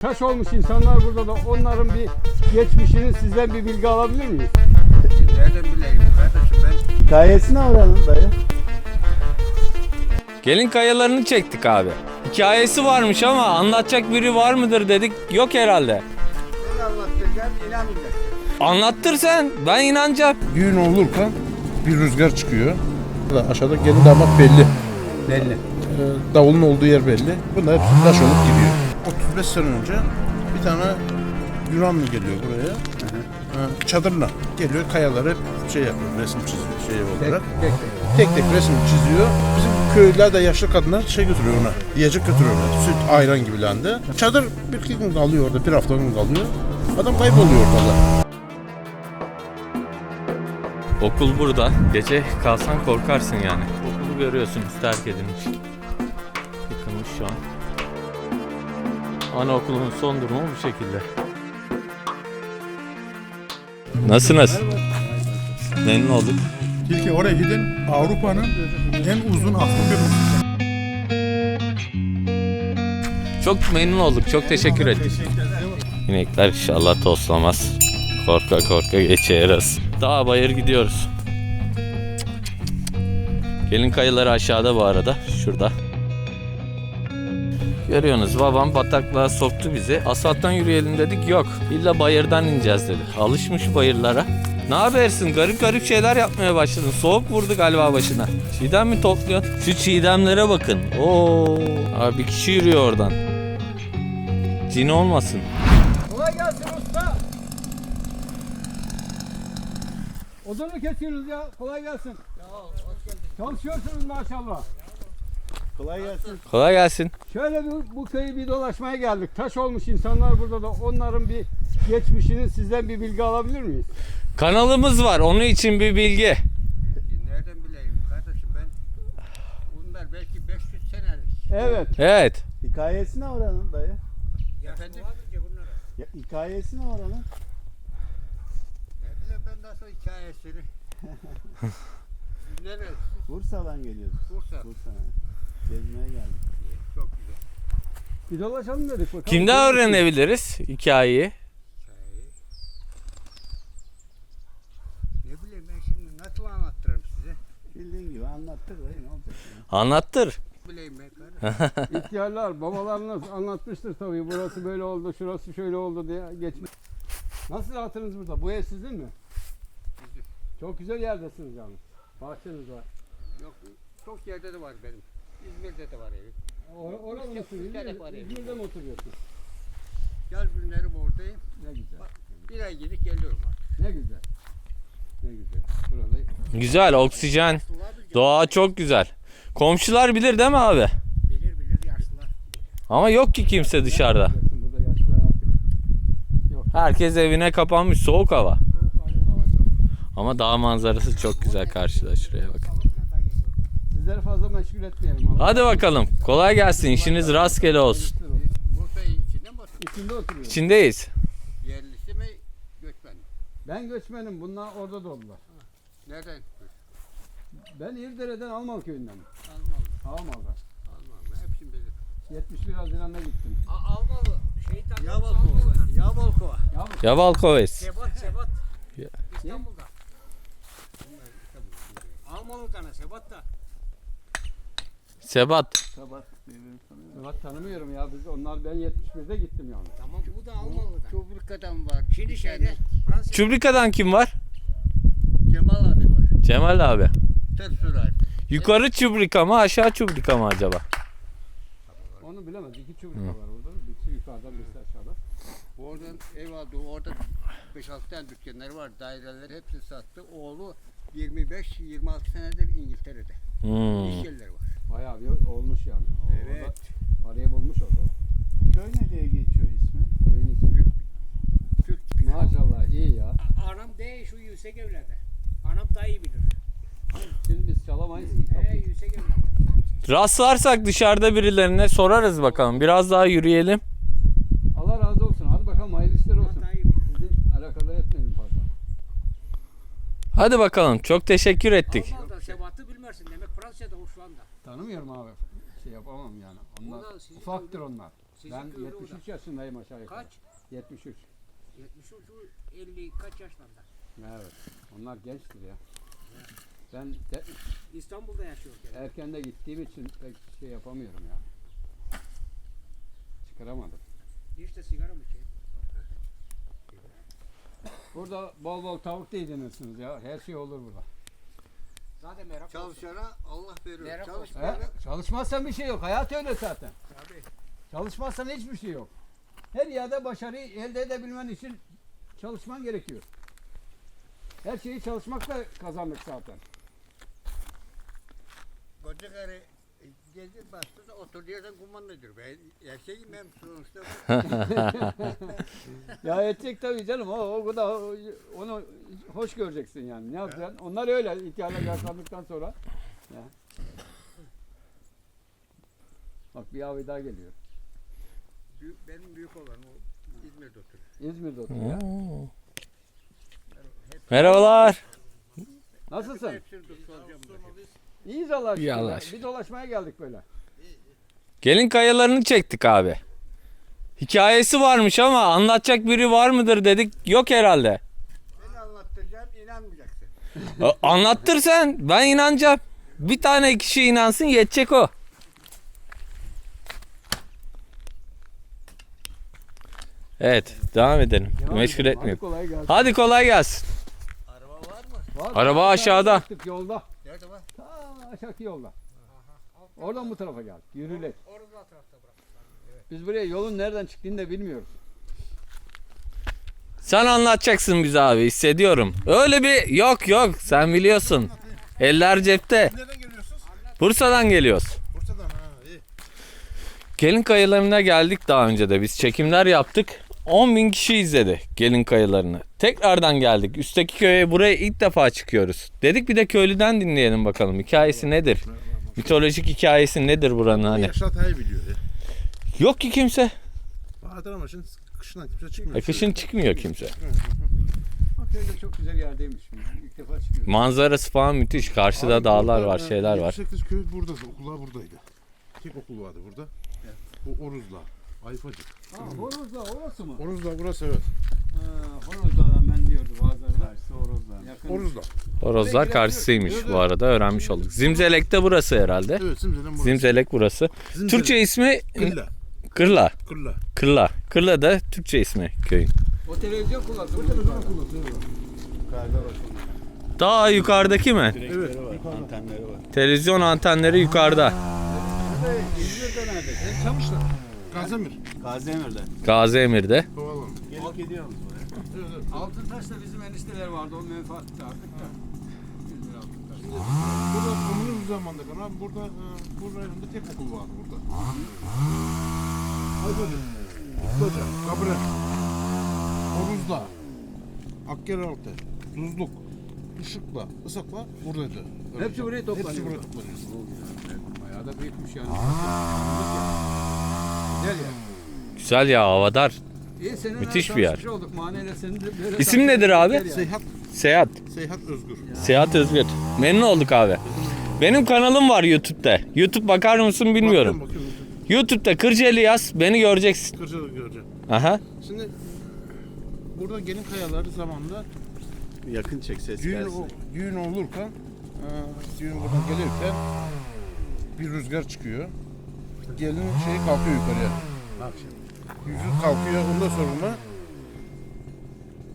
Taş olmuş insanlar burada da onların bir geçmişini sizden bir bilgi alabilir miyiz? Nereden bileyim kardeşim ben Hikayesini öğrenin dayı. Gelin kayalarını çektik abi. Hikayesi varmış ama anlatacak biri var mıdır dedik. Yok herhalde. ben anlatacağım inanmayacak. Anlattır sen. Ben inanacağım. Düğün olurken bir rüzgar çıkıyor. Aşağıda gelin damat belli. Belli. Ee, davulun olduğu yer belli. Bunlar hepsi taş olup gidiyor. 35 sene önce bir tane Yunanlı geliyor buraya. Ee, çadırla geliyor kayaları şey yapıyor resim çiziyor şey olarak. Tek, Tek tek resim çiziyor. Bizim köylüler de yaşlı kadınlar şey götürüyor ona. Yiyecek götürüyorlar. Süt, ayran gibilendi. Çadır bir iki gün kalıyor orada. Bir hafta gün kalıyor. Adam kayboluyor ortada. Okul burada. Gece kalsan korkarsın yani. Okulu görüyorsunuz terk edilmiş. Yıkılmış şu an. Anaokulunun son durumu bu şekilde. Nasılsınız? Memnun olduk. Tilki oraya gidin Avrupa'nın en uzun akvaryumu. Çok memnun olduk. Çok teşekkür ettik. İnekler inşallah toslamaz. Korka korka geçeriz. Dağ bayır gidiyoruz. Gelin kayaları aşağıda bu arada. Şurada. Görüyorsunuz babam bataklığa soktu bizi. Asfalttan yürüyelim dedik yok. İlla bayırdan ineceğiz dedi. Alışmış bayırlara. Ne habersin? Garip garip şeyler yapmaya başladın. Soğuk vurdu galiba başına. Çiğdem mi topluyorsun? Şu çiğdemlere bakın. Oo. Abi bir kişi yürüyor oradan. Cin olmasın. Kolay gelsin usta. Odun mu kesiyorsunuz ya? Kolay gelsin. Çalışıyorsunuz maşallah. Kolay gelsin. Kolay gelsin. Şöyle bir, bu köyü bir dolaşmaya geldik. Taş olmuş insanlar burada da onların bir geçmişini sizden bir bilgi alabilir miyiz? Kanalımız var. Onun için bir bilgi. Nereden bileyim kardeşim ben bunlar belki 500 senelik. Evet. Evet. Hikayesini öğrenin dayı. Efendim? Ya, hikayesini öğrenin. Ne bileyim ben nasıl hikayesini. Neresi? Bursa'dan geliyoruz. Bursa. Bursa'dan. Gezmeye geldik. Çok güzel. Bir dolaşalım dedik bakalım. Kimden öğrenebiliriz hikayeyi? Hikayeyi. Ne bileyim ben şimdi nasıl anlattırırım size? Bildiğin gibi anlattık dayı ne olacak. Anlattır. Bileyim ben kardeşim. İhtiyarlar, babalarınız anlatmıştır tabii. Burası böyle oldu, şurası şöyle oldu diye geçmiş. Nasıl rahatınız burada? Bu ev sizin mi? Bizim. Çok güzel yerdesiniz yani. Bahçeniz var. Yok çok yerde de var benim. İzmir'de de var evim. Or orada mı oturuyorsun? İzmir'de mi oturuyorsun? Yaz günlerim oradayım. Ne güzel. Bir ay gidip geliyorum artık. Ne güzel. Ne güzel. Burada Güzel oksijen. Doğa çok güzel. Komşular bilir değil mi abi? Bilir bilir yaşlılar. Ama yok ki kimse dışarıda. Biliyorsun Burada yaşlılar artık. Herkes evine kapanmış soğuk hava. Ama dağ manzarası çok güzel karşıda şuraya bak. Sizleri fazla meşgul etmeyelim. Allah Hadi bakalım. Kolay gelsin. İşiniz rastgele olsun. Bursa'yı içinde mi? İçinde oturuyorum. İçindeyiz. Yerlisi mi göçmen mi? Ben göçmenim. Bunlar orada doğdular. Nereden? Ben İrdere'den Almal köyünden. Almalı. Almal'da. Almalı. Hepsini bilir. 71 Haziran'da gittim. Almalı. Şeyi tanıyor Yabalkova. Yabalkova. Yavalkoves. Sebat Sebat. Ya. İstanbul'da. Almalı'dan Sebat da. Sebat. Sabah. Evet tanımıyorum ya. Biz onlar ben 71'de gittim yani. Tamam bu da Almalı'dan. Çubruka'dan var. Şimdi şeyde Fransa Çubrika'dan kim var? Cemal abi var. Cemal abi. Tepsuray. Yukarı Çubrika mı aşağı Çubrika mı acaba? Onu bilemez. İki çubuk var orada. Birisi yukarıdan birisi aşağıdan. Oradan ev aldı. Orada 5-6 tane dükkanları var. Daireler hepsini sattı. Oğlu 25-26 senedir İngiltere'de. Hmm. İş yerleri var. Bayağı bir olmuş yani. O Evet. Orada parayı bulmuş o. Köy ne diye geçiyor ismi? Köyün ismi. Türk. Maşallah iyi ya. Anam de şu yüksek evlerde. Anam daha iyi bilir. Şimdi biz çalamayız ki kapıyı. yüksek evlerde. Rastlarsak dışarıda birilerine sorarız bakalım. Biraz daha yürüyelim. Allah razı olsun. Hadi bakalım hayırlı işler Anam olsun. daha iyi bilir. Sizi alakadar etmeyelim fazla. Hadi bakalım. Çok teşekkür ettik. Tanımıyorum abi. Şey yapamam yani. Onlar ufaktır tanıdım. onlar. Sizin Ben köylü o da. 73 yaşındayım aşağı yukarı. Kaç? 73. 73 50 kaç yaşlarında? Evet. Onlar gençtir ya. Ben de, İstanbul'da yaşıyor. gene. erken de gittiğim için pek şey yapamıyorum ya. Çıkaramadım. İşte sigara mı içiyor? Burada bol bol tavuk da yedinirsiniz ya. Her şey olur burada. Zaten merak olsun. Çalışana Allah verir. Merak olsun. He? Çalışmazsan bir şey yok. Hayat öyle zaten. Tabii. Çalışmazsan hiçbir şey yok. Her yerde başarıyı elde edebilmen için çalışman gerekiyor. Her şeyi çalışmakla kazandık zaten. koca karı e, gezip bastı da otur yerden kumandadır. Ben erkeğim ben sonuçta. Ya edecek tabii canım. O, o kadar onu hoş göreceksin yani. Ne yapacaksın? Onlar öyle ihtiyarla yaşlandıktan sonra. Ya. Bak bir abi daha geliyor. Büyük, benim büyük olan o İzmir'de oturuyor. İzmir'de oturuyor. ya. Merhabalar. Nasılsın? Hepsini soracağım. bakayım. İyiyiz Allah İyi aşkına. Allah aşkına. Bir dolaşmaya geldik böyle. Gelin kayalarını çektik abi. Hikayesi varmış ama anlatacak biri var mıdır dedik. Yok herhalde. Seni anlattıracağım inanmayacaksın. Anlattır sen. Ben inanacağım. Bir tane kişi inansın yetecek o. Evet devam edelim. Devam Meşgul etmiyorum. Hadi kolay gelsin. Hadi kolay gelsin. Araba var mı? Var, Araba aşağıda. Yolda. Nerede var? Ta aşağıki yolda. Oradan bu tarafa geldik. Yürüyerek. Orada tarafta bırak. Biz buraya yolun nereden çıktığını da bilmiyoruz. Sen anlatacaksın bize abi hissediyorum. Öyle bir yok yok sen biliyorsun. Eller cepte. Nereden geliyorsunuz? Bursa'dan geliyoruz. Bursa'dan ha iyi. Gelin kayalarına geldik daha önce de biz çekimler yaptık. 10 bin kişi izledi gelin kayalarını. Tekrardan geldik. Üstteki köye buraya ilk defa çıkıyoruz. Dedik bir de köylüden dinleyelim bakalım. Hikayesi nedir? Mitolojik hikayesi nedir buranın hani? Yaşar Tay biliyor ya. Yok ki kimse. Vardır ama şimdi kışından kimse çıkmıyor. E, kışın çıkmıyor kimse. Bak öyle çok güzel yerdeymiş. İlk defa çıkıyoruz. Manzarası falan müthiş. Karşıda Abi dağlar burada, var, e, şeyler var. 78 köy burada, okullar buradaydı. Tek okul vardı burada. Bu Oruzla, Ayfacık. Ha, Horozla orası mı? Oruzla burası evet. Ha, Horozla'dan ben diyordum bazıları. Karşısı Oroz'dan. Yakın. Oruzla. Horozlar karşısıymış bu arada öğrenmiş olduk. Zimzelek de burası herhalde. Evet burası. Zimzelek burası. Zimzelen. Türkçe ismi Kırla. Kırla. Kırla. Kırla. Kırla da Türkçe ismi köyün. O televizyon kullandı. Bu televizyon kullandı. Yukarıda bak. Daha yukarıdaki mi? Var. Televizyon antenleri yukarıda. İzmir'de nerede? Sen Çamışlar. Gazemir. Gazemir'de. Gazi Emir'de. Kovalım. Gelip gidiyoruz buraya. Altıntaş'ta bizim enişteler vardı. O menfaat artık da. Burada komünizm zamanında kalan burada e, bu rayonda tek okul vardı burada. Ayfacık. Kutlaca. Kabre. Oruzla. Akkeraltı. Tuzluk. Işıkla. Isakla buradaydı. Hepsi buraya toplanıyor. Hepsi buraya toplanıyor. Bayağı da büyükmüş yani. Gel ya. Güzel ya havadar. İyi seninle Müthiş bir yer. tanışmış Olduk. Maneyle senin de böyle İsim nedir abi? Ya. Seyhat, Seyahat. Seyhat Özgür. Seyahat Özgür. Memnun olduk abi. Benim kanalım var YouTube'da. YouTube bakar mısın bilmiyorum. Bakıyorum, bakıyorum. YouTube'da Kırcaeli yaz beni göreceksin. Kırcalı göreceğim. Aha. Şimdi burada gelin kayaları zamanında Yakın çek ses düğün, gelsin. o, düğün olurken e, düğün buradan gelirken bir rüzgar çıkıyor. Gelin şey kalkıyor yukarıya. Bak şimdi. Yüzü kalkıyor ondan sonra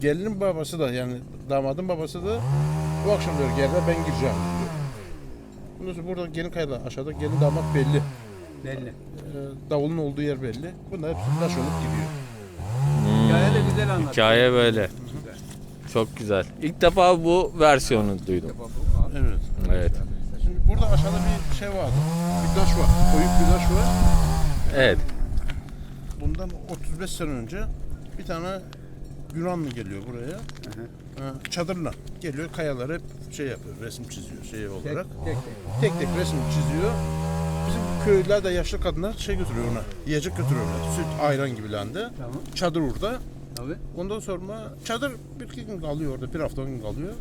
gelinin babası da yani damadın babası da bu akşam diyor gel de ben gireceğim diyor. Ondan sonra burada gelin kayada aşağıda gelin damat belli. Belli. E, davulun olduğu yer belli. Bunlar hepsi taş olup gidiyor. Hikaye de güzel anlat. Hikaye böyle. Çok güzel. İlk defa bu versiyonu duydum. Evet. Evet. Burada aşağıda bir şey vardı. Bir taş var. Koyuk bir taş var. Evet. Bundan 35 sene önce bir tane Yunanlı geliyor buraya. Ee, Çadırla geliyor kayaları hep şey yapıyor, resim çiziyor şey olarak. tek. tek. Tek tek resim çiziyor. Bizim köylüler de yaşlı kadınlar şey götürüyor ona. Yiyecek götürüyorlar. Süt, ayran gibilerinde. Tamam. Çadır orada. Tabii. Ondan sonra çadır bir iki gün kalıyor orada. Bir hafta gün kalıyor.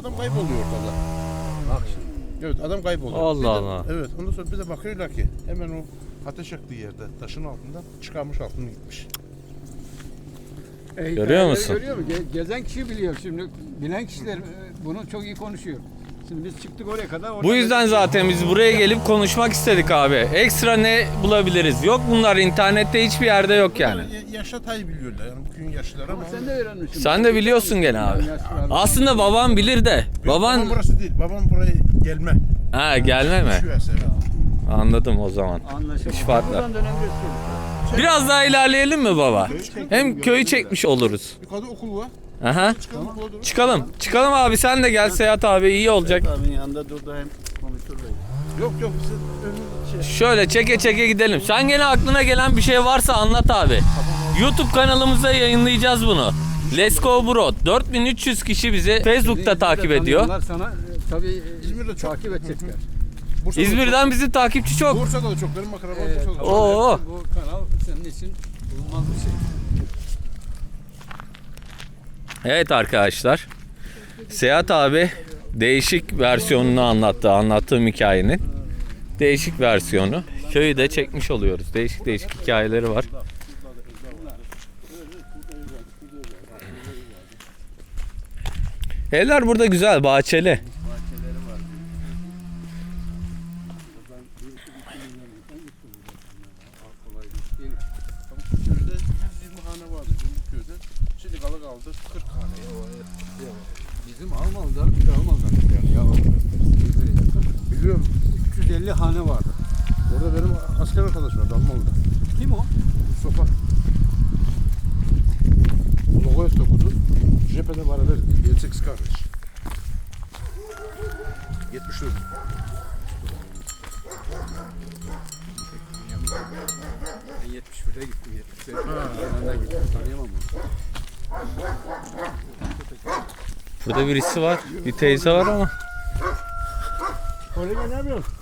Adam kayboluyor ortada. Bak şimdi. Evet adam kayboluyor. Allah de- Allah. Evet ondan sonra bir de bakıyorlar ki hemen o Ateş yaktığı yerde taşın altından çıkarmış altını gitmiş. E, Görüyor musun? Görüyor mu? Ge- Gezen kişi biliyor şimdi. Bilen kişiler e, bunu çok iyi konuşuyor. Şimdi biz çıktık oraya kadar. orada Bu yüzden zaten biz buraya gelip konuşmak istedik abi. Ekstra ne bulabiliriz? Yok bunlar internette hiçbir yerde yok yani. Yani yaşa tay biliyorlar yani bugün yaşlılar ama. Ama sen de öğrenmişsin. Sen de biliyorsun gene abi. Aslında babam bilir de. Baban babam burası değil. Babam buraya gelme. ha gelme mi? Anladım o zaman. Anlaşıldı. İş farklı. Buradan dönebilirsin. Biraz daha ilerleyelim mi baba? Hem köyü çekmiş oluruz. Yukarıda okul var. Aha. Çıkalım. Çıkalım. Çıkalım abi sen de gel Seyahat abi iyi olacak. Abinin yanında dur da hem da. Yok yok bize önümüz şey. Şöyle çeke çeke gidelim. Sen gene aklına gelen bir şey varsa anlat abi. YouTube kanalımıza yayınlayacağız bunu. Let's Go Bro. 4300 kişi bizi Facebook'ta İzmir'de takip ediyor. tanıyanlar sana e, tabii e, İzmir'de çok. takip edecekler. Bursa'da İzmir'den bizi takipçi çok. çok. Bursa'da da çok. Benim akrabam Evet, Bursa'da da. tamam. Oo. Bu kanal senin için bulunmaz bir şey. Evet arkadaşlar. Seyahat abi değişik versiyonunu anlattı. Anlattığım hikayenin. Değişik versiyonu. Köyü de çekmiş oluyoruz. Değişik değişik hikayeleri var. Evler burada güzel, bahçeli. Köyde 120 hane vardı bizim köyde. Şimdi kalı kaldı 40 hane. Bizim Almalı'da bir de Almalı'da yani ya Biliyorum 350 hane vardı. Orada benim asker arkadaş vardı Almalı'da. Kim o? Mustafa. Logoyet okudu. Cephede beraber 7-8 kardeş. 74. Ben 71'e gittim. 78'e yanına gittim. Tanıyamam onu. Burada birisi var. Bir teyze var ama. Kolege ne yapıyorsun?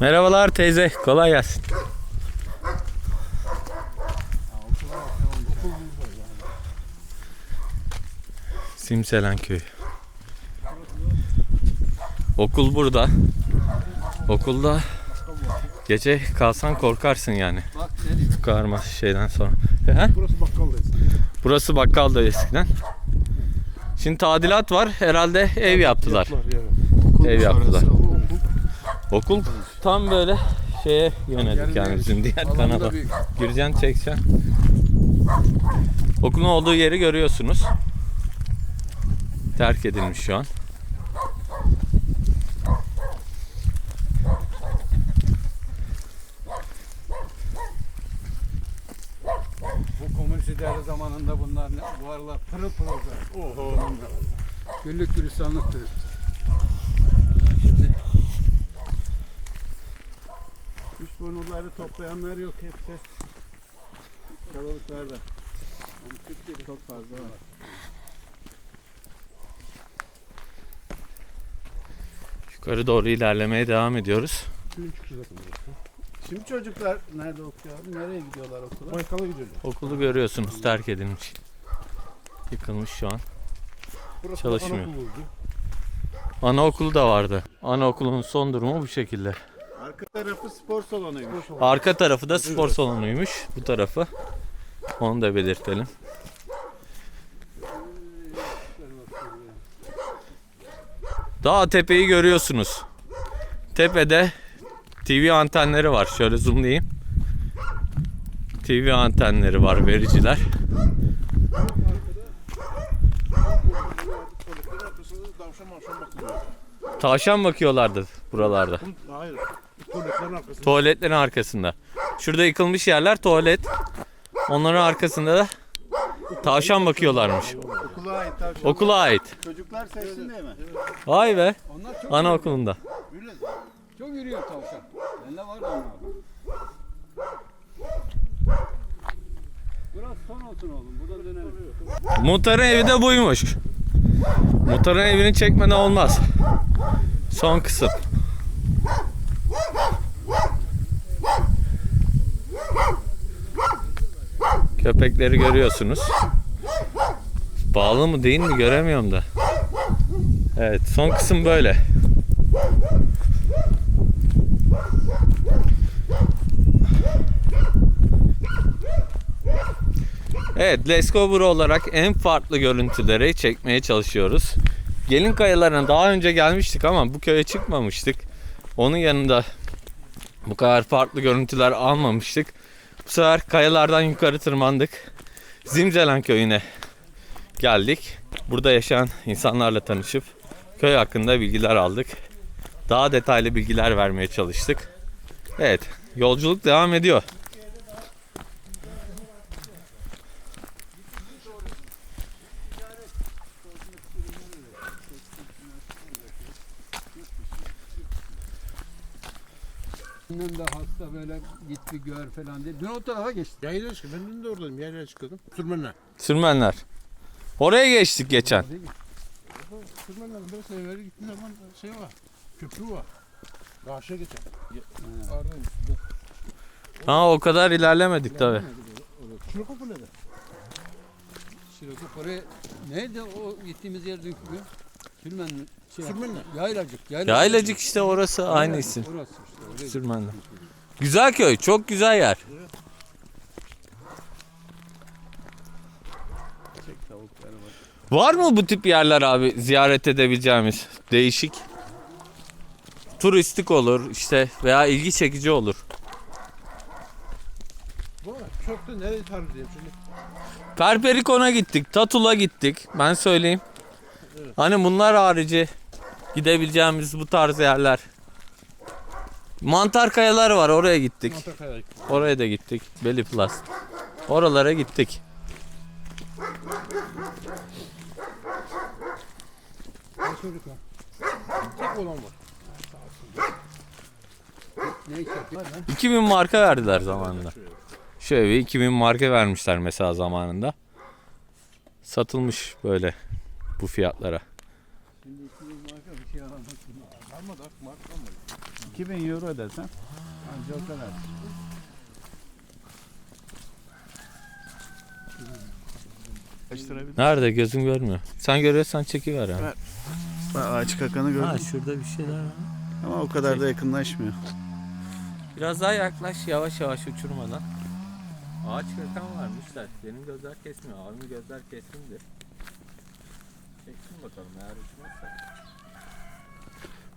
Merhabalar teyze. Kolay gelsin. Simselen köyü. Okul burada. Okulda gece kalsan korkarsın yani. Karma şeyden sonra. He? Burası bakkaldı eskiden. Burası bakkaldı eskiden. Şimdi tadilat var. Herhalde ev. Yaptılar, Ev yaptılar. Okul tam böyle şeye yönelik yani bizim diğer kanala. Gireceksin çekeceksin. Okulun olduğu yeri görüyorsunuz. Terk edilmiş şu an. Bu komünist idare zamanında bunlar ne, bu aralar pırıl pırıldı. Oho. Güllük gülistanlıktı. Üç bonurları toplayanlar yok hepsi. Kalabalıklarda. Çok fazla var. Yukarı doğru ilerlemeye devam ediyoruz. Şimdi çocuklar nerede okuyor? Nereye gidiyorlar okula? Baykal'a gidiyorlar. Okulu görüyorsunuz terk edilmiş. Yıkılmış şu an. Burası Çalışmıyor. anaokuluydu. Anaokulu da vardı. Anaokulunun son durumu bu şekilde. Arka tarafı spor salonuymuş. Arka tarafı da spor salonuymuş. Bu tarafı. Onu da belirtelim. Dağ tepeyi görüyorsunuz. Tepede TV antenleri var. Şöyle zoomlayayım. TV antenleri var vericiler. Tavşan bakıyorlardı buralarda. Hayır. Arkasında. Tuvaletlerin arkasında. Şurada yıkılmış yerler tuvalet. Onların arkasında da tavşan bakıyorlarmış. Okula ait tavşan. Okula ait. Çocuklar seçsin değil mi? Vay be. Onlar çok Anaokulunda. çok yürüyor tavşan. Bende var da onlar. Biraz son olsun oğlum. Buradan dönelim. Muhtarın evi de buymuş. Muhtarın evini çekmeden olmaz. Son kısım. Köpekleri görüyorsunuz. Bağlı mı değil mi göremiyorum da. Evet son kısım böyle. Evet Lescover olarak en farklı görüntüleri çekmeye çalışıyoruz. Gelin kayalarına daha önce gelmiştik ama bu köye çıkmamıştık. Onun yanında bu kadar farklı görüntüler almamıştık. Bu sefer kayalardan yukarı tırmandık. Zimcelen köyüne geldik. Burada yaşayan insanlarla tanışıp köy hakkında bilgiler aldık. Daha detaylı bilgiler vermeye çalıştık. Evet, yolculuk devam ediyor. Annem de hasta böyle git bir gör falan diye. Dün o tarafa geçti. Yaylaya çıkıyor. Ben dün de oradayım. Yaylaya çıkıyordum. Sürmenler. Sürmenler. Oraya geçtik geçen. Sürmenler bir sefer gittiğin zaman şey var. Köprü var. Karşıya geçer. Ardın. Ha o kadar ilerlemedik tabi. Kapı nerede? Şirokop oraya neydi o gittiğimiz yer dünkü gün? Sürmen şey, Sürmenler. Yaylacık. Yaylacık. Yaylacık işte orası aynı isim. Orası işte. Sürmenler. Güzel köy, çok güzel yer. Var mı bu tip yerler abi ziyaret edebileceğimiz? Değişik. Turistik olur işte veya ilgi çekici olur. Çok da nereye tarif edeyim şimdi? Perperikon'a gittik, Tatul'a gittik. Ben söyleyeyim. Hani bunlar harici gidebileceğimiz bu tarz yerler. Mantar kayalar var oraya gittik. Gittim. Oraya da gittik. Belly Plus. Oralara gittik. Tek olan var. Ne iş yapıyor? 2000 marka verdiler zamanında. Şu evi 2000 marka vermişler mesela zamanında. Satılmış böyle bu fiyatlara. Şimdi işimiz marka bir şey alamaz. Almadı. Mark almadı. 2000 euro desen anca o kadar. Kaçtırabilir. Nerede gözüm görmüyor. Sen görüyorsan çekiver abi. Evet. Ağaç kakanı gördüm Ha şurada bir şeyler var. ama o kadar da yakınlaşmıyor. Biraz daha yaklaş yavaş yavaş uçurmadan. Ağaç kakan varmışlar. Benim gözler kesmiyor. Abimin gözler kesindir. Çeksin bakalım eğer uçmazsa.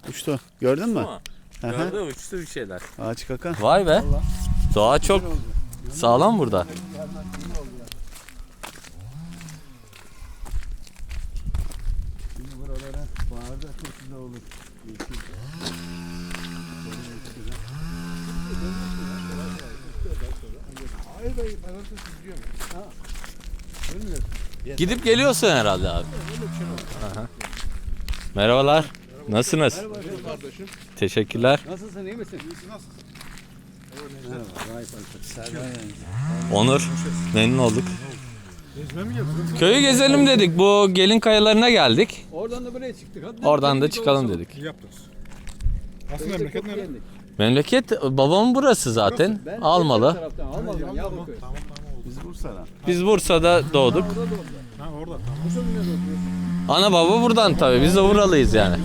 Uçtu. Gördün mü? Ama Aha, Gördü uçtu bir şeyler. Ağaç kakan. Vay be. Doğa çok sağlam burada. Şimdi buralara baharda çok güzel olur. Hayır dayı ben artık izliyorum. Gidip geliyorsun herhalde abi. Aha. Merhabalar. Nasılsınız? Teşekkürler. Nasılsın iyi misin? Onur. Memnun olduk. Köyü gezelim dedik. Bu gelin kayalarına geldik. Oradan da buraya çıktık. Hadi Oradan da çıkalım dedik. İyi yaptınız. Köyde memleket nerede? Memleket babamın burası zaten. Ben Almalı. taraftan, Almalı. Yavruköy. Tamam tamam oldu. Biz Bursa'da doğduk. Ha orada. Ana baba buradan tabii. Biz de buralıyız yani.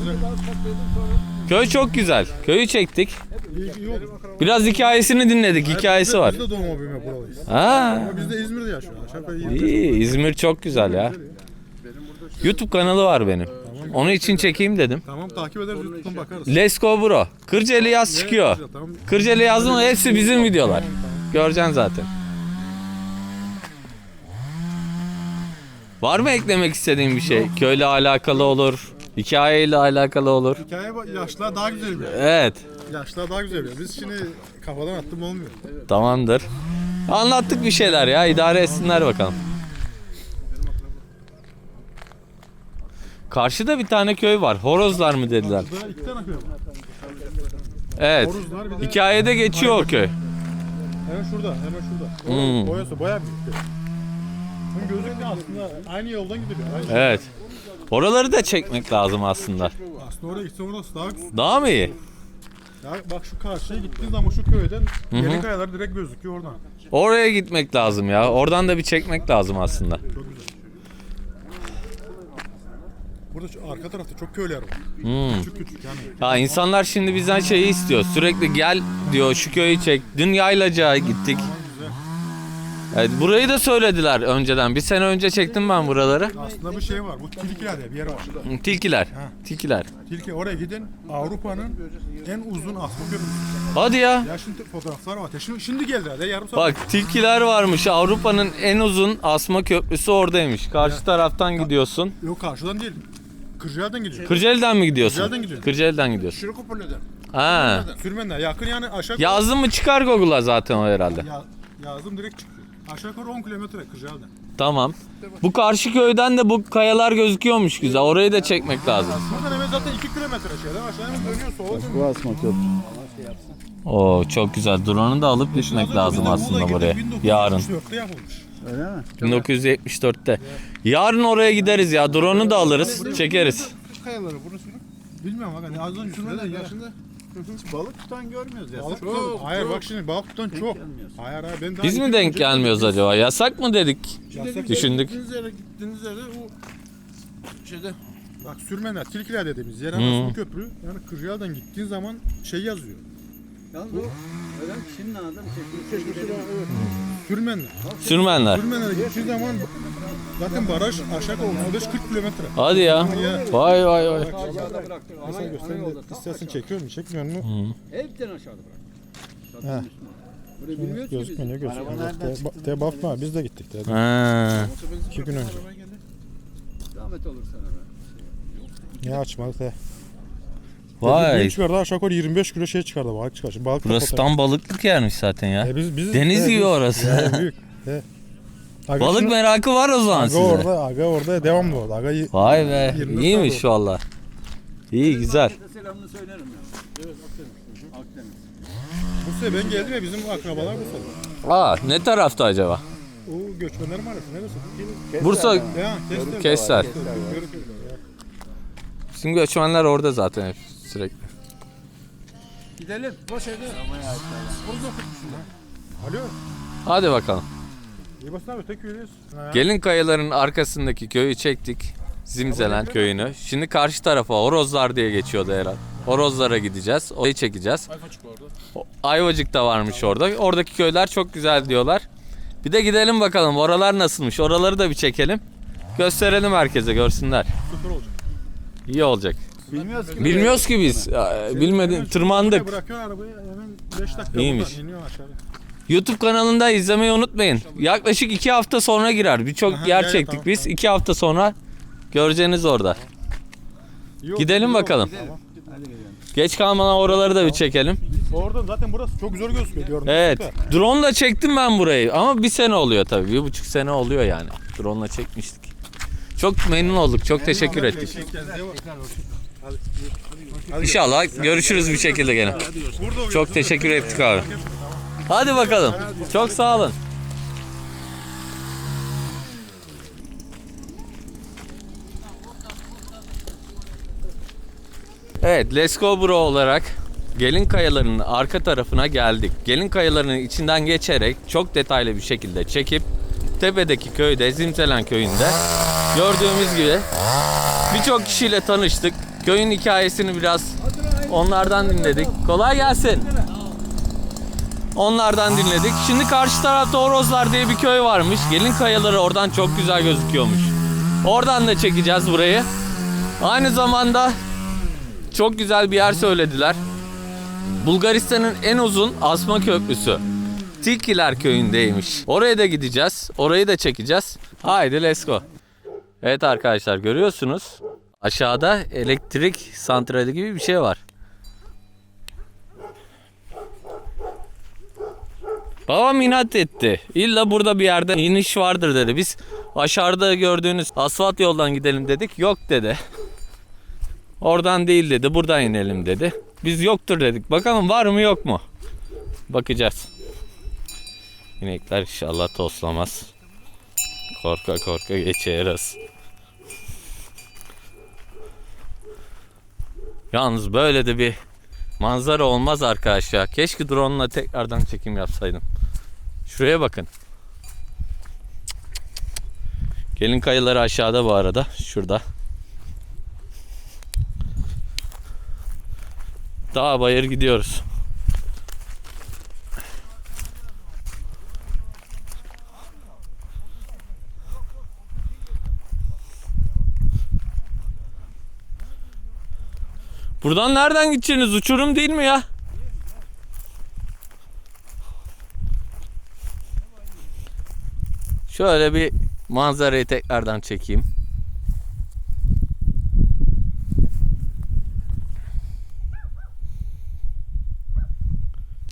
Köy çok güzel. Köyü çektik. Biraz hikayesini dinledik. Hikayesi var. Biz de doğma büyüme buralıyız. Ha. Ama biz de İzmir'de yaşıyoruz. Aşağı yukarı yirmi- İyi, İzmir çok güzel ya. YouTube kanalı var benim. Onun için çekeyim dedim. Tamam takip ederiz YouTube'dan bakarız. Let's Go Bro. Kırcaeli yaz çıkıyor. Tamam. Kırcaeli yazdım hepsi bizim videolar. Göreceksin zaten. Var mı eklemek istediğin bir şey? Köyle alakalı olur. Hikayeyle alakalı olur. Hikaye bak- yaşlılar daha güzel bir yer. Evet. Yaşlılar daha güzel bir yer. Biz şimdi kafadan attım olmuyor. Tamamdır. Anlattık bir şeyler ya. idare etsinler bakalım. Karşıda bir tane köy var. Horozlar mı dediler. Burada iki tane köy var. Evet. Horuzlar bir de Hikayede geçiyor o köy. hemen şurada, hemen şurada. Hmm. Boyası bayağı büyük köy. Gözüküyor aslında aynı yoldan gidiliyor. Aynı. Evet. Oraları da çekmek lazım aslında. Aslında oraya gitsen orası daha güzel. Daha mı iyi? Ya bak şu karşıya gittiğin zaman şu köyden yeni kayalar direkt gözüküyor oradan. Oraya gitmek lazım ya. Oradan da bir çekmek lazım aslında. Çok güzel. Burada şu arka tarafta çok köyler var. Hmm. Küçük küçük yani. Ya insanlar şimdi bizden şeyi istiyor. Sürekli gel diyor şu köyü çek. Dün yaylacağa gittik. Evet, burayı da söylediler önceden. Bir sene önce çektim ben buraları. Aslında bir şey var. Bu Tilkiler diye bir yer var. Tilkiler. Tilkiler. Tilki oraya gidin. Avrupa'nın en uzun asma köprüsü. Hadi ya. Ya şimdi fotoğraflar var. Şimdi, şimdi geldi herhalde yarım saat. Bak tilkiler varmış. Avrupa'nın en uzun asma köprüsü oradaymış. Karşı taraftan gidiyorsun. Yok karşıdan değil. Kırcaali'den gidiyor. Kırcaali'den mi gidiyorsun? Kırcaali'den gidiyor. Kırcaali'den gidiyorsun. Şirokopol'den. Ha. Sürmenler yakın yani aşağı Yazdın mı çıkar Google'a zaten o herhalde. Ya, yazdım direkt çıkıyor. Aşağı yukarı 10 kilometre Kırcaali'den. Tamam. Bu karşı köyden de bu kayalar gözüküyormuş güzel. Orayı da çekmek lazım. Buradan hemen zaten 2 kilometre şeyden aşağı hemen dönüyor soğuk. Bu asma köprü. Oo çok güzel. Drone'u da alıp gitmek lazım aslında buraya. Yarın. 1974'te yapılmış. Öyle mi? 1974'te. Yarın oraya gideriz ya. Drone'u da alırız. Çekeriz. Kayaları burası. Bilmiyorum bak hani az önce şurada yaşında. Hiç balık tutan görmüyoruz ya. Balık Çok, tutan, hayır çok bak şimdi balık tutan çok. gelmiyorsun. Hayır hayır ben daha Biz mi denk gelmiyoruz acaba? Yasak mı dedik? Yasak. Düşündük. Gittiğiniz yere gittiğiniz yerde o şeyde Bak sürmenler, tilkiler dediğimiz yer arasında köprü. Yani Kırcaali'den gittiğin zaman şey yazıyor. Yalnız o mi? Şimdi adam çekmiş. Sürmenler. Sürmenler. Sürmenler'e gittiğin zaman zaten baraj aşağı yukarı 35-40 kilometre. Hadi ya. Vay vay vay. Aşağıda bıraktı. Ana, Mesela göstereyim de istersen çekiyor mu çekmiyor mu? Hepten aşağıda bıraktı. He. Çatının üstüne. Burayı bilmiyoruz ki biz. Gözükmüyor gözükmüyor. Te, bakma biz de gittik. Te. Ha. İki gün önce. Zahmet olur sana be. Niye açmadı te? Vay. Gün çıkardı aşağı yukarı 25 kilo şey çıkardı balık çıkar. Şimdi balık Burası tam balıklık yermiş zaten ya. E biz, biz, Deniz he, gibi biz- orası. Ya, büyük. He. Aga Balık şimdi- merakı var o zaman Aga size. orada, aga orada devamlı orada. Aga Vay be. 24 İyiymiş valla. İyi güzel. Selamını söylerim ya. Evet Akdeniz. Akdeniz. bu sene ben geldim ya bizim akrabalar Bursa'da. Aa ne tarafta acaba? O göçmenler mahallesi neresi? Bursa Ya Kestel. Kestel. Bizim göçmenler orada zaten hep sürekli. Gidelim. Boş evde. Alo. Hadi bakalım. İyi basın abi tek yürüyoruz. Gelin kayaların arkasındaki köyü çektik. Zimzelen köyünü. Şimdi karşı tarafa Horozlar diye geçiyordu herhalde. Horozlara gideceğiz. Orayı çekeceğiz. O- Ayvacık da varmış orada. Oradaki köyler çok güzel diyorlar. Bir de gidelim bakalım oralar nasılmış. Oraları da bir çekelim. Gösterelim herkese görsünler. Süper olacak. İyi olacak. Bilmiyoruz ki. Bilmiyoruz ki biz. Bilmedik. Tırmandık. Bırakıyorsun arabayı hemen 5 dakika İyiymiş. buradan iniyor aşağıya. YouTube kanalında izlemeyi unutmayın. Yaklaşık iki hafta sonra girer. Birçok Aha, yer evet, çektik tamam, biz. tamam. İki hafta sonra göreceğiniz orada. Oldu, Gidelim oldu. bakalım. Tamam. Geç kalmadan oraları da bir çekelim. Oradan zaten burası çok güzel gözüküyor. Gördüm. Evet. Drone ile çektim ben burayı. Ama bir sene oluyor tabii. Bir buçuk sene oluyor yani. Drone ile çekmiştik. Çok memnun olduk. Çok teşekkür ettik. İnşallah görüşürüz bir şekilde gene. Çok teşekkür ettik abi. Hadi bakalım. Çok sağ olun. Evet, Let's Go Bro olarak Gelin Kayaları'nın arka tarafına geldik. Gelin Kayaları'nın içinden geçerek çok detaylı bir şekilde çekip tepedeki köyde, Zimzelen köyünde gördüğümüz gibi birçok kişiyle tanıştık. Köyün hikayesini biraz onlardan dinledik. Kolay gelsin. Onlardan dinledik. Şimdi karşı tarafta Orozlar diye bir köy varmış. Gelin kayaları oradan çok güzel gözüküyormuş. Oradan da çekeceğiz burayı. Aynı zamanda çok güzel bir yer söylediler. Bulgaristan'ın en uzun asma köprüsü. Tilkiler köyündeymiş. Oraya da gideceğiz. Orayı da çekeceğiz. Haydi let's go. Evet arkadaşlar görüyorsunuz. Aşağıda elektrik santrali gibi bir şey var. Babam inat etti. İlla burada bir yerde iniş vardır dedi. Biz aşağıda gördüğünüz asfalt yoldan gidelim dedik. Yok dedi. Oradan değil dedi. Buradan inelim dedi. Biz yoktur dedik. Bakalım var mı yok mu? Bakacağız. İnekler inşallah toslamaz. Korka korka geçeriz. Yalnız böyle de bir manzara olmaz arkadaşlar. Keşke drone ile tekrardan çekim yapsaydım. Şuraya bakın. Gelin kayaları aşağıda bu arada. Şurada. Dağ bayır gidiyoruz. Buradan nereden gideceksiniz? Uçurum değil mi ya? Şöyle bir manzarayı tekrardan çekeyim.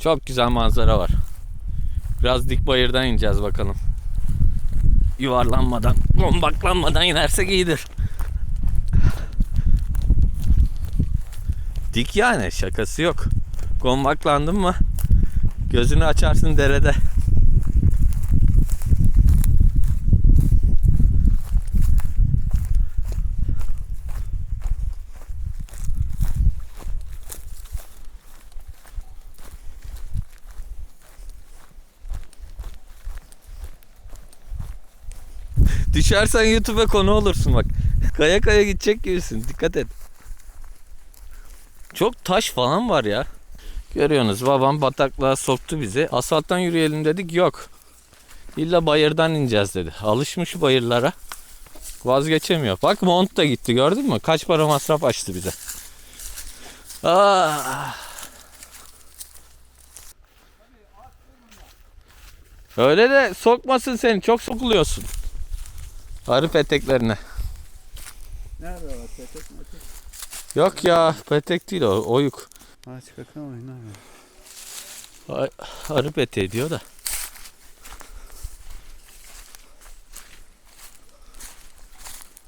Çok güzel manzara var. Biraz dik bayırdan ineceğiz bakalım. Yuvarlanmadan, bombaklanmadan inersek iyidir. Dik yani şakası yok. Gombaklandın mı gözünü açarsın derede. Düşersen YouTube'a konu olursun bak. Kaya kaya gidecek gibisin. Dikkat et. Çok taş falan var ya. Görüyorsunuz babam bataklığa soktu bizi. Asfalttan yürüyelim dedik yok. İlla bayırdan ineceğiz dedi. Alışmış bayırlara. Vazgeçemiyor. Bak mont da gitti gördün mü? Kaç para masraf açtı bize. Ah. Öyle de sokmasın seni. Çok sokuluyorsun. Arı peteklerine. Nerede var petek? Yok ya petek değil o. Oyuk. Aç bakalım nerede? Ay, Arı peteği diyor da.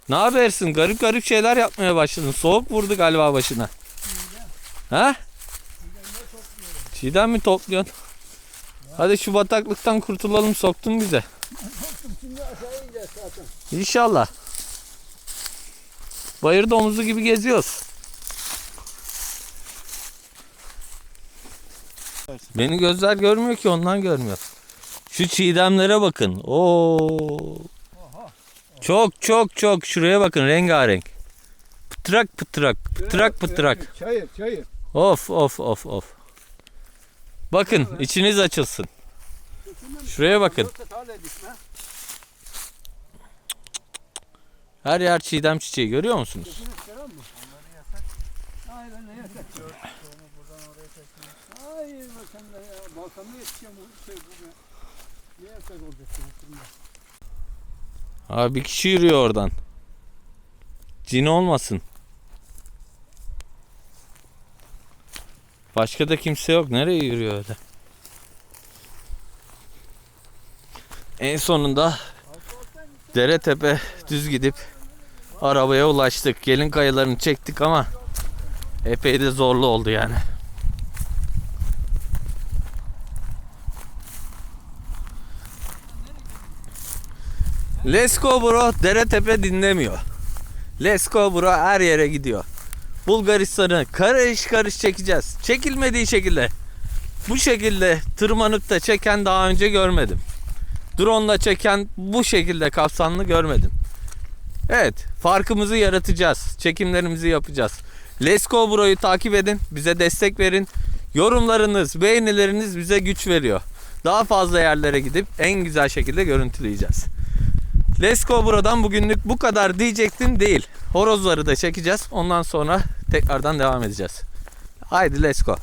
Ne habersin? Garip garip şeyler yapmaya başladın. Soğuk vurdu galiba başına. Ha? Çiğdem mi topluyorsun? Hadi şu bataklıktan kurtulalım soktun bize. Şimdi aşağı ineceğiz zaten. İnşallah. Bayır domuzu gibi geziyoruz. Beni gözler görmüyor ki ondan görmüyor. Şu çiğdemlere bakın. Oo. Çok çok çok şuraya bakın rengarenk. Pıtrak pıtrak pıtrak pıtrak. Çayır çayır. Of of of of. Bakın içiniz açılsın. Şuraya bakın. Her yer çiğdem çiçeği görüyor musunuz? Aynen ne yasak. Hayır be sen de ya. Balkamda yetişeceğim bu şey bu be. Ne yasak olacak şimdi? Abi bir kişi yürüyor oradan. Cin olmasın. Başka da kimse yok. Nereye yürüyor öyle? En sonunda dere tepe düz gidip arabaya ulaştık. Gelin kayalarını çektik ama epey de zorlu oldu yani. Let's go bro dere tepe dinlemiyor. Let's go bro her yere gidiyor. Bulgaristan'ı karış karış çekeceğiz. Çekilmediği şekilde. Bu şekilde tırmanıp da çeken daha önce görmedim. Drone'la çeken bu şekilde kapsamlı görmedim. Evet farkımızı yaratacağız. Çekimlerimizi yapacağız. Let's go bro'yu takip edin. Bize destek verin. Yorumlarınız, beğenileriniz bize güç veriyor. Daha fazla yerlere gidip en güzel şekilde görüntüleyeceğiz. Let's go buradan bugünlük bu kadar diyecektim değil. Horozları da çekeceğiz. Ondan sonra tekrardan devam edeceğiz. Haydi let's go.